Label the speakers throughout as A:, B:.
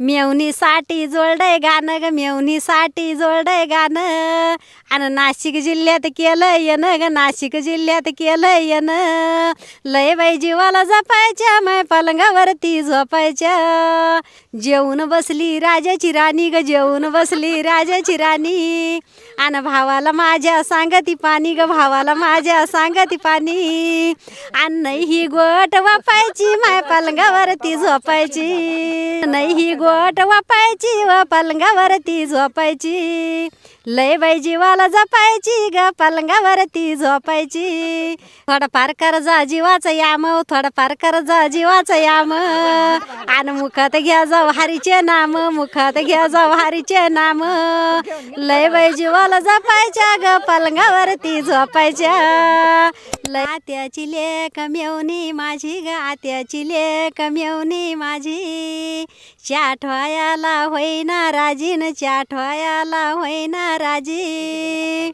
A: मेवणीसाठी जोडय गाणं ग मेवणीसाठी जोडय गाणं. आणि नाशिक जिल्ह्यात केलं येणं ग नाशिक जिल्ह्यात केलं येणं. लय बाई जीवाला जपायच्या माय पलंगावरती झोपायच्या. जेवून बसली राजाची राणी ग जेवून बसली राजाची राणी. आणि भावाला माझ्या सांगती पाणी ग भावाला माझ्या सांगती पाणी. आणि नाही ही गोट वापायची माय पलंगावरती झोपायची. नाही ही गोट वापायची व पलंगावरती झोपायची. लय बाई जीवाला जपायची ग पलंगावरती झोपायची. थोडंफार जा जीवाचं याम थोडंफार जा जीवाचं याम. आणि मुखात घ्या जाऊ हरीचे नाम मुखात घ्या जाऊ हरीचे नाम. लय बाई जीवाला जपायच्या ग पलंगावरती झोपायच्या. लय आत्याची लेख मेवणी माझी ग आत्याची लेख मेवणी माझी. चाठवायाला होईना राजीन चाठवायाला होईना राजी.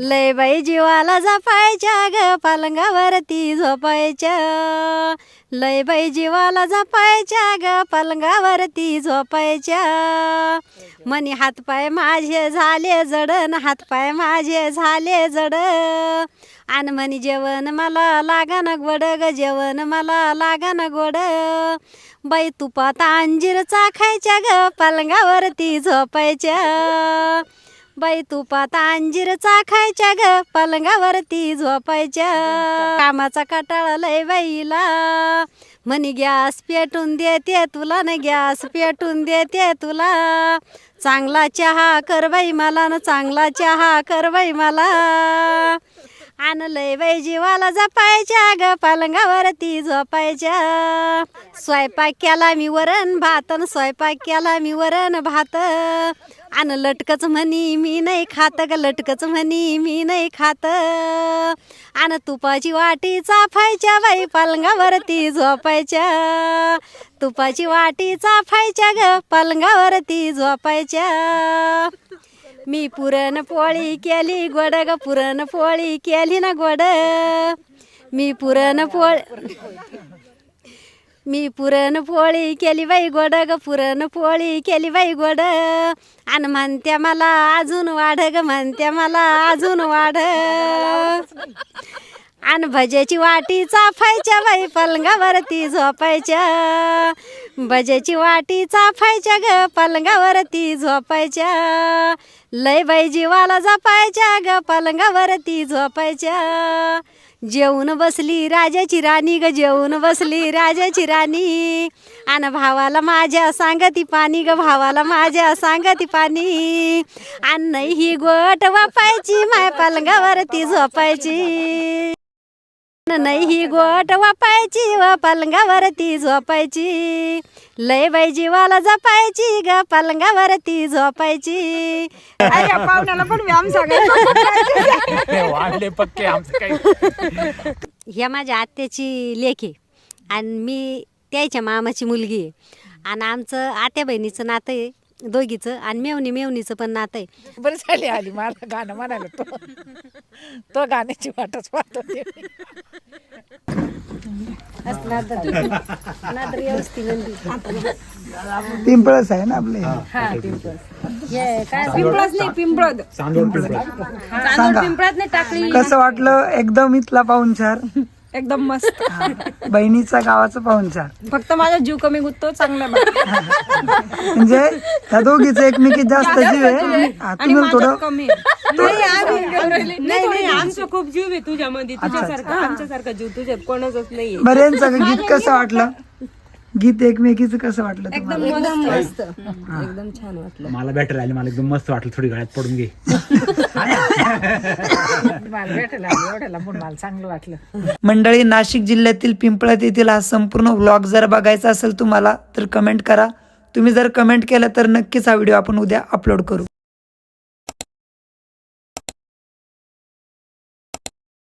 A: लय बाई जीवाला जपायच्या ग पलंगावरती झोपायच्या. लय बाई जीवाला जपायच्या ग पलंगावरती झोपायच्या. मनी हातपाय माझे झाले जडन हातपाय माझे झाले जड. आणि म्हणी जेवण मला लागन गोड ग जेवण मला लागन गोड. बाई तुपात अंजीर चाखायच्या ग पलंगावरती झोपायच्या. बाई तुपात अंजीर चाखायच्या ग पलंगावरती झोपायच्या. कामाचा कटाळा लय बाईला. म्हणी गॅस पेटून देते तुला न गॅस पेटून देते तुला. चांगला चहा कर बाई मला न चांगला चहा कर बाई मला. आणलंय लय बाई जीवाला जपायच्या ग पलंगावरती झोपायच्या. स्वयंपाक केला मी वरण भात न स्वयंपाक केला मी वरण भात. आण लटकच म्हणी मी नाही खात ग लटकच म्हणी मी नाही खात. आण तुपाची वाटी चाफायच्या बाई पलंगावरती झोपायच्या. तुपाची वाटी चाफायच्या ग पलंगावरती झोपायच्या. मी पुरणपोळी केली गोड ग पुरणपोळी केली ना गोड. मी पुरणपोळी मी पुरणपोळी केली बाई गोड ग पुरणपोळी केली बाई गोड. आणि म्हणत्या मला अजून वाढ ग म्हणत्या मला अजून वाढ. आणि भज्याची वाटी चाफायच्या बाई पलंगावरती झोपायच्या. भज्याची वाटी चाफायच्या ग पलंगावरती झोपायच्या. लय बाई जीवाला जपायच्या ग पलंगावरती झोपायच्या. जेवून बसली राजाची राणी ग जेवून बसली राजाची राणी. आणि भावाला माझ्या सांगती पाणी ग भावाला माझ्या सांगती पाणी. आणि ही गोट वापायची माय पलंगावरती झोपायची. नाही ही गोट वापायची व पलंगावरती झोपायची. लय बाई जीवाला जपायची ग पलंगावरती झोपायची.
B: पाहुण्याला पण व्यायाम सांगायचा.
C: वाढले पक्के आमचं काही.
A: ह्या माझ्या आत्याची लेख. आहे आणि मी त्याच्या मामाची मुलगी आहे. आणि आमचं आत्या बहिणीचं नातं आहे. दोघीचं आणि मेवणी मेवणीचं पण नातं आहे.
B: बरं झाली आली मला गाणं म्हणायला तो. तो गाण्याची वाटच पाहत होते
A: नादर व्यवस्थित म्हणली.
D: पिंपळच आहे ना आपले?
A: हे. काय
B: पिंपळच नाही पिंपळद
C: चांदोड
D: सांगा कसं वाटलं? एकदम इथला पाहुणचार.
B: एकदम मस्त.
D: बहिणीचा गावाचा पाहुणचार.
B: फक्त माझा जीव कमी गुत्तो चांगला.
D: म्हणजे त्या दोघीच एकमेकी जास्त जीव आहे.
B: आणि
D: तुम्ही
B: माझ्यात
D: थोडं
B: कमी नाही आम्ही-
E: नाही नाही आमचं खूप जीव आहे तुझ्यामध्ये तुझ्यासारखा आमच्यासारखा जीव तुझ्यात कोणाचाच नाही
D: बरं यांचं गीत कसं वाटलं? गीत एकमेकीचं कसं वाटलं तुम्हाला?
E: एकदम मस्त. एकदम छान वाटलं.
C: मला बॅटरी आली मला एकदम मस्त वाटलं थोडी गळ्यात पडून घे.
B: भेटायला आली, एवढ्याला पण मला चांगलं वाटलं.
D: मंडळी नाशिक जिल्ह्यातील पिंपळात येथील हा संपूर्ण व्लॉग जर बघायचा असेल तुम्हाला तर कमेंट करा. तुम्ही जर कमेंट केलं तर नक्कीच हा व्हिडिओ आपण उद्या अपलोड करू.